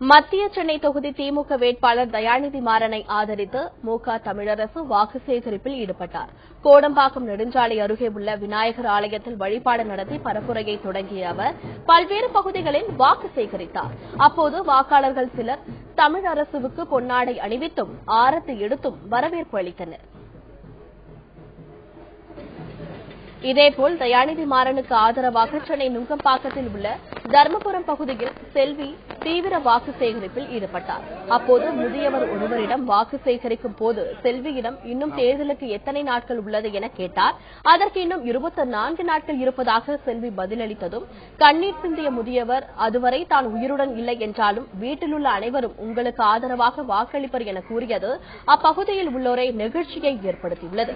மத்திய சென்னை தொகுதி திமுக வேட்பாளர் தயாநிதி மாறனை ஆதரித்து மு தமிழரசு வாக்கு சேகரிப்பில் ஈடுபட்டார். கோடம்பாக்கம் நெடுஞ்சாலை அருகே உள்ள விநாயகர் ஆலயத்தில் வழிபாடு நடத்தி பரப்புரையை தொடங்கிய அவர் பல்வேறு பகுதிகளில் வாக்கு சேகரித்தார். அப்போது வாக்காளர்கள் சிலர் தமிழ் அரசுக்கு பொன்னாடை அணிவித்தும் ஆரத்தி எடுத்தும் வரவேற்பு அளித்தனர். இதேபோல் தயாநிதி மாறனுக்கு ஆதரவாக சென்னை நுங்கம்பாக்கத்தில் உள்ள தர்மபுரம் பகுதியில் செல்வி தீவிர வாக்கு சேகரிப்பில் ஈடுபட்டார். அப்போது முதியவர் ஒருவரிடம் வாக்கு சேகரிக்கும் போது செல்வியிடம் இன்னும் தேர்தலுக்கு எத்தனை நாட்கள் உள்ளது என கேட்டார். அதற்கு இன்னும் இருபத்தி நான்கு நாட்கள் இருப்பதாக செல்வி பதிலளித்ததும் கண்ணீர் சிந்திய முதியவர் அதுவரை தான் உயிருடன் இல்லை என்றாலும் வீட்டில் உள்ள அனைவரும் உங்களுக்கு ஆதரவாக வாக்களிப்பர் என கூறியது. அப்பகுதியில் உள்ளோரை நெகிழ்ச்சியை ஏற்படுத்தியுள்ளது.